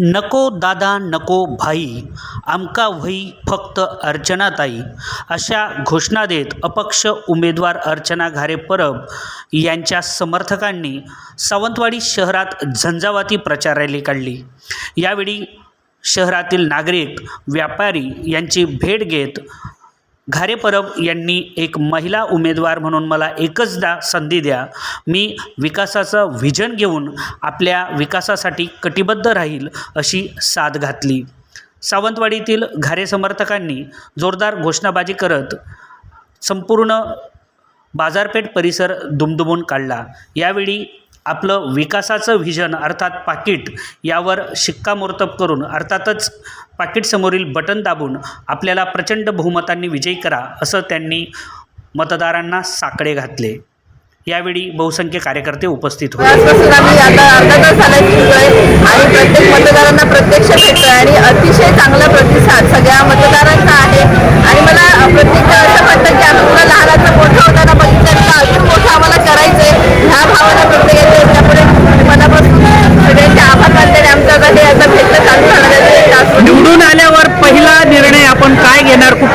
नको दादा नको भाई आमका व्हयी फक्त अर्चनाताई अशा घोषणा देत अपक्ष उमेदवार अर्चना घारे परब यांच्या समर्थकांनी सावंतवाडी शहरात झंझावाती प्रचार रॅली काढली. यावेळी शहरातील नागरिक व्यापारी यांची भेट घेत घारे परब यांनी एक महिला उमेदवार म्हणून मला एकचदा संधी द्या. मी विकासाचं व्हिजन घेऊन आपल्या विकासासाठी कटिबद्ध राहील अशी साथ घातली. सावंतवाडीतील घारे समर्थकांनी जोरदार घोषणाबाजी करत संपूर्ण बाजारपेठ परिसर दुमदुमून काढला. यावेळी आपलं विकासाचं व्हिजन अर्थात पाकिट यावर शिक्कामोर्तब करून अर्थातच पाकिटसमोरील बटन दाबून आपल्याला प्रचंड बहुमतांनी विजयी करा असं त्यांनी मतदारांना साकडे घातले. यावेळी बहुसंख्य कार्यकर्ते उपस्थित होते. आजपासून आम्ही आता अर्धा तास झाला आणि प्रत्येक मतदारांना प्रत्यक्ष भेटतोय आणि अतिशय चांगला प्रतिसाद सगळ्या मतदारांचा आहे. आणि मला प्रत्येक